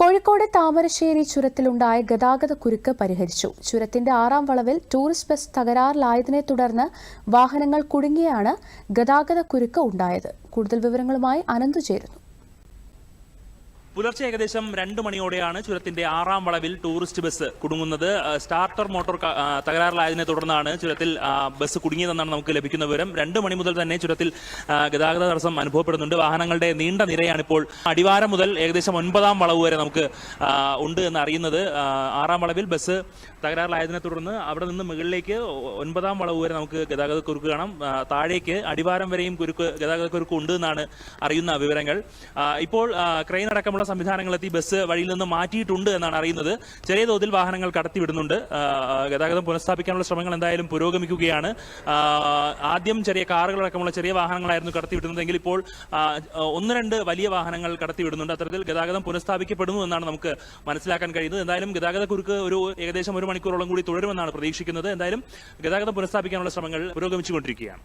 കോഴിക്കോട് താമരശ്ശേരി ചുരത്തിലുണ്ടായ ഗതാഗത കുരുക്ക് പരിഹരിച്ചു. ചുരത്തിന്റെ ആറാം വളവിൽ ടൂറിസ്റ്റ് ബസ് തകരാറിലായതിനെ തുടർന്ന് വാഹനങ്ങൾ കുടുങ്ങിയാണ് ഗതാഗത കുരുക്ക് ഉണ്ടായത്. കൂടുതൽ വിവരങ്ങളുമായി അനന്തു ചേരുന്നു. പുലർച്ചെ ഏകദേശം രണ്ട് മണിയോടെയാണ് ചുരത്തിന്റെ ആറാം വളവിൽ ടൂറിസ്റ്റ് ബസ് കുടുങ്ങുന്നത്. സ്റ്റാർട്ടർ മോട്ടോർ തകരാറിലായതിനെ തുടർന്നാണ് ചുരത്തിൽ ബസ് കുടുങ്ങിയതെന്നാണ് നമുക്ക് ലഭിക്കുന്ന വിവരം. രണ്ട് മണി മുതൽ തന്നെ ചുരത്തിൽ ഗതാഗത തടസ്സം അനുഭവപ്പെടുന്നുണ്ട്. വാഹനങ്ങളുടെ നീണ്ട നിരയാണ് ഇപ്പോൾ അടിവാരം മുതൽ ഏകദേശം ഒൻപതാം വളവ് വരെ നമുക്ക് ഉണ്ട് എന്ന് അറിയുന്നത്. ആറാം വളവിൽ ബസ് തകരാറിലായതിനെ തുടർന്ന് അവിടെ നിന്ന് മുകളിലേക്ക് ഒൻപതാം വളവ് വരെ നമുക്ക് ഗതാഗത കുരുക്ക് കാണാം. താഴേക്ക് അടിവാരം വരെയും കുരുക്ക് ഗതാഗത കുരുക്ക് ഉണ്ട് എന്നാണ് അറിയുന്ന വിവരങ്ങൾ. ഇപ്പോൾ ക്രെയിൻ അടക്കമുള്ള സംവിധാനങ്ങൾ എത്തി ബസ് വഴിയിൽ നിന്ന് മാറ്റിയിട്ടുണ്ട് എന്നാണ് അറിയുന്നത്. ചെറിയ തോതിൽ വാഹനങ്ങൾ കടത്തിവിടുന്നുണ്ട്. ഗതാഗതം പുനഃസ്ഥാപിക്കാനുള്ള ശ്രമങ്ങൾ എന്തായാലും പുരോഗമിക്കുകയാണ്. ആദ്യം ചെറിയ കാറുകളടക്കമുള്ള ചെറിയ വാഹനങ്ങളായിരുന്നു കടത്തിവിടുന്നതെങ്കിൽ ഇപ്പോൾ ഒന്ന് രണ്ട് വലിയ വാഹനങ്ങൾ കടത്തിവിടുന്നുണ്ട്. അത്തരത്തിൽ ഗതാഗതം പുനഃസ്ഥാപിക്കപ്പെടുന്നു എന്നാണ് നമുക്ക് മനസ്സിലാക്കാൻ കഴിയുന്നത്. എന്തായാലും ഗതാഗത കുരുക്ക് ഒരു ഏകദേശം ഒരു മണിക്കൂറോളം കൂടി തുടരുമെന്നാണ് പ്രതീക്ഷിക്കുന്നത്. എന്തായാലും ഗതാഗതം പുനഃസ്ഥാപിക്കാനുള്ള ശ്രമങ്ങൾ പുരോഗമിച്ചുകൊണ്ടിരിക്കുകയാണ്.